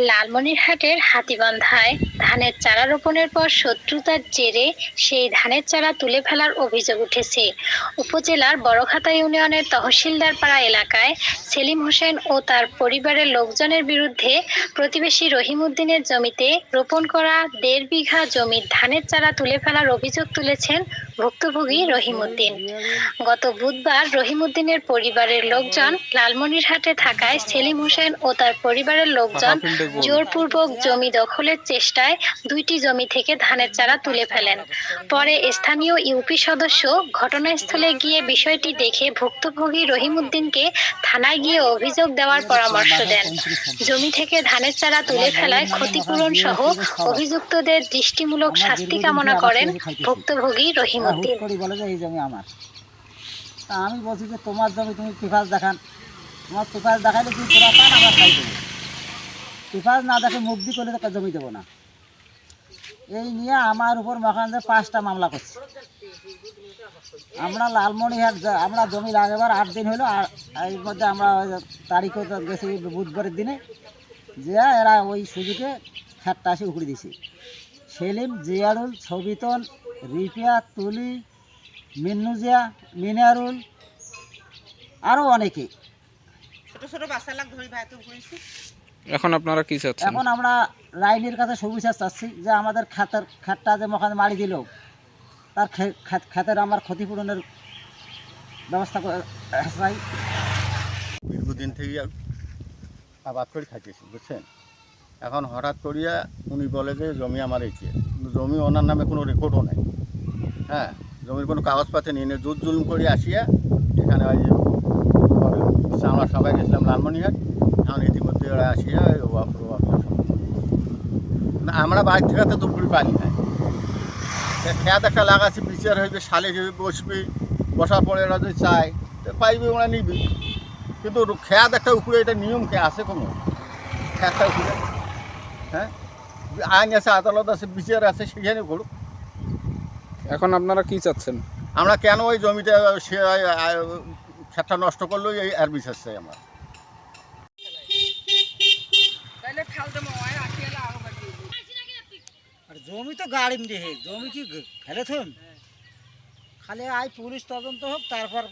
লালমনিরহাটের হাতিবান্ধায় ধানের চারা রোপণের পর শত্রুতার জেরে সেই ধানের চারা তুলে ফেলার অভিযোগ উঠেছে। উপজেলার বড়খাতা ইউনিয়নের তহসিলদারপাড়া এলাকায় সেলিম হোসেন ও তার পরিবারের লোকজনের বিরুদ্ধে প্রতিবেশী রহিমউদ্দিনের জমিতে রোপণ করা দেড় বিঘা জমির ধানের চারা তুলে ফেলার অভিযোগ তুলেছেন ভুক্তভোগী রহিমউদ্দিন গত বুধবার রহিমউদ্দিনের পরিবারের লোকজন লালমনিরহাটে থাকায় সেলিম হোসেন ও তার পরিবারের লোকজন জোরপূর্বক জমি দখলের চেষ্টায় দুইটি জমি থেকে ধানের চারা তুলে ফেলেন। পরে স্থানীয় ইউপি সদস্য ঘটনাস্থলে গিয়ে বিষয়টি দেখে ভুক্তভোগী রহিমউদ্দিনকে থানায় গিয়ে অভিযোগ দেওয়ার পরামর্শ দেন। জমি থেকে ধানের চারা তুলে ফেলায় ক্ষতিপূরণ সহ অভিযুক্তদের দৃষ্টিমূলক শাস্তি কামনা করেন ভুক্তভোগী হুট করে বলে যে এই জমি আমার। তা আমি বলছি যে তোমার জমি তুমি দেখান। তোমার দেখাইলে তুমি তোরা পান আমরা খাই দেবো। পেপার না দেখে মুখ দিয়ে করলে তো জমি দেবো না। এই নিয়ে আমার উপর পাঁচটা মামলা করছে। আমরা লালমনিহাট আমরা জমি লাগাবার আট দিন হলো আর এর মধ্যে আমরা ওই যে তারিখও তো গেছি বুধবারের দিনে যে এরা ওই সুযোগে খ্যাটটা আসে উকড়ে দিছে। সেলিম জিয়ারুল সবিতন রিপিয়া তুলি মিন্নুজিয়া মিনারুল আরও অনেকে। ছোট ছোট বাচ্চা লাগ ধরি ভাই তো করেছি এখন আপনারা কি চাচ্ছেন? এখন আমরা লাইনের কাছে সুবিচার চাচ্ছি যে আমাদের খাতের খাতটা যে মখানে মারি দিল তার খাতের আমার ক্ষতিপূরণের ব্যবস্থা করে- চাই দীর্ঘদিন থেকে আবাদ করে খাইতেছি বুঝছেন? এখন হঠাৎ করিয়া উনি বলে যে জমি আমার কিন্তু জমি ওনার নামে কোনো রেকর্ডও নেই। হ্যাঁ জমির কোনো কাগজপাতি নেই। না জোর জুলুম করে আসিয়া এখানে ওই আমরা সবাই গেছিলাম লালমনিহাট এখন ইতিমধ্যে ওরা আসিয়া। না, আমরা বাইর থেকে তো দুপুরি পানি নাই খেয়াত একটা লাগাচ্ছি বিচার হইবে শালে হইবে বসবি বসার পরে ওরা যদি চায় তো পাইবে ওরা নিবি। কিন্তু খেয়াত একটা উপরে এটা নিয়ম কে আছে কোনো? খেয়াতটা উপরে। হ্যাঁ? আইন আছে আদালত আছে বিচার আছে সেখানে করুক এখন আপনারা কি চাচ্ছেন? আমরা কেন ওই জমিটা সে খেতটা নষ্ট করল এই আর বিশ্বাস চাই আমার। জমি তো গাড়ি দেহে জমি কি ফেলে থুন খালি আই পুলিশ তদন্ত হোক তারপর